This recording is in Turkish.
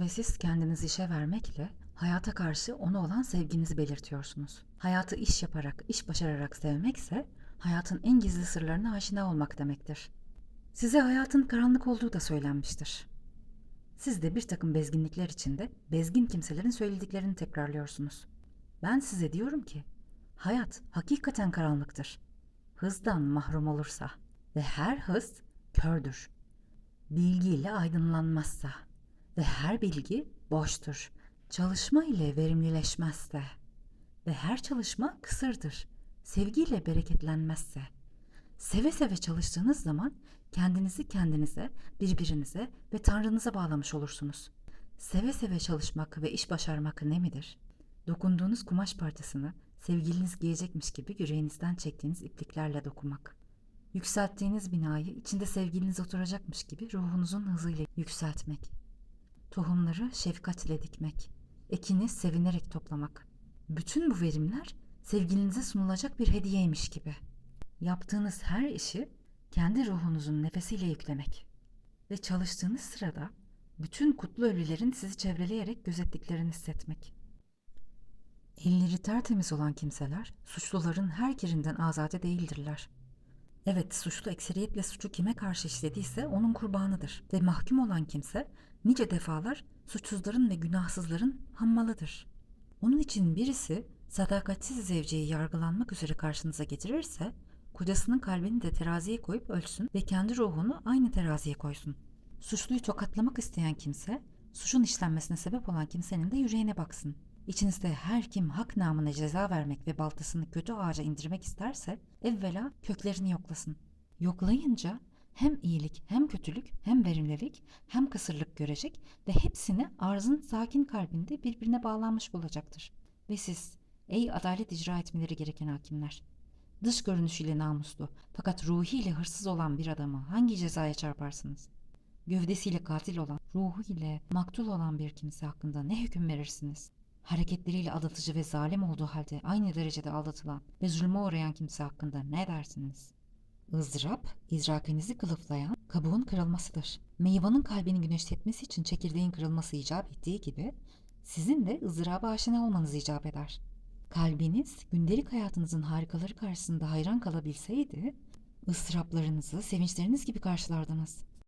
Ve siz kendinizi işe vermekle hayata karşı ona olan sevginizi belirtiyorsunuz. Hayatı iş yaparak, iş başararak sevmekse hayatın en gizli sırlarına aşina olmak demektir. Size hayatın karanlık olduğu da söylenmiştir. Siz de bir takım bezginlikler içinde bezgin kimselerin söylediklerini tekrarlıyorsunuz. Ben size diyorum ki hayat hakikaten karanlıktır. Hızdan mahrum olursa ve her hız kördür. Bilgiyle aydınlanmazsa ve her bilgi boştur. Çalışma ile verimlileşmezse ve her çalışma kısırdır. Sevgiyle bereketlenmezse. Seve seve çalıştığınız zaman kendinizi kendinize, birbirinize ve Tanrınıza bağlamış olursunuz. Seve seve çalışmak ve iş başarmak ne midir? Dokunduğunuz kumaş parçasını sevgiliniz giyecekmiş gibi yüreğinizden çektiğiniz ipliklerle dokunmak. Yükselttiğiniz binayı içinde sevgiliniz oturacakmış gibi ruhunuzun hızıyla yükseltmek. Tohumları şefkatle dikmek. Ekini sevinerek toplamak. Bütün bu verimler sevgilinize sunulacak bir hediyeymiş gibi. Yaptığınız her işi kendi ruhunuzun nefesiyle yüklemek. Ve çalıştığınız sırada bütün kutlu ölülerin sizi çevreleyerek gözettiklerini hissetmek. Elleri tertemiz olan kimseler suçluların her kirinden azade değildirler. Evet, suçlu ekseriyetle suçu kime karşı işlediyse onun kurbanıdır ve mahkum olan kimse nice defalar suçsuzların ve günahsızların hammalıdır. Onun için birisi sadakatsiz zevceyi yargılanmak üzere karşınıza getirirse, kocasının kalbini de teraziye koyup ölsün ve kendi ruhunu aynı teraziye koysun. Suçluyu tokatlamak isteyen kimse, suçun işlenmesine sebep olan kimsenin de yüreğine baksın. İçinizde her kim hak namına ceza vermek ve baltasını kötü ağaca indirmek isterse, evvela köklerini yoklasın. Yoklayınca hem iyilik hem kötülük hem verimlilik hem kısırlık görecek ve hepsini arzın sakin kalbinde birbirine bağlanmış bulacaktır. Ve siz ey adalet icra etmeleri gereken hakimler dış görünüşüyle namuslu fakat ruhiyle hırsız olan bir adamı hangi cezaya çarparsınız? Gövdesiyle katil olan, ruhu ile maktul olan bir kimse hakkında ne hüküm verirsiniz? Hareketleriyle aldatıcı ve zalim olduğu halde aynı derecede aldatılan ve zulme uğrayan kimse hakkında ne dersiniz? ızdırap, izrakinizi kılıflayan kabuğun kırılmasıdır. Meyvanın kalbini güneşletmesi için çekirdeğin kırılması icap ettiği gibi sizin de ızdıraba aşina olmanız icap eder. Kalbiniz gündelik hayatınızın harikaları karşısında hayran kalabilseydi ıstıraplarınızı sevinçleriniz gibi karşılardınız.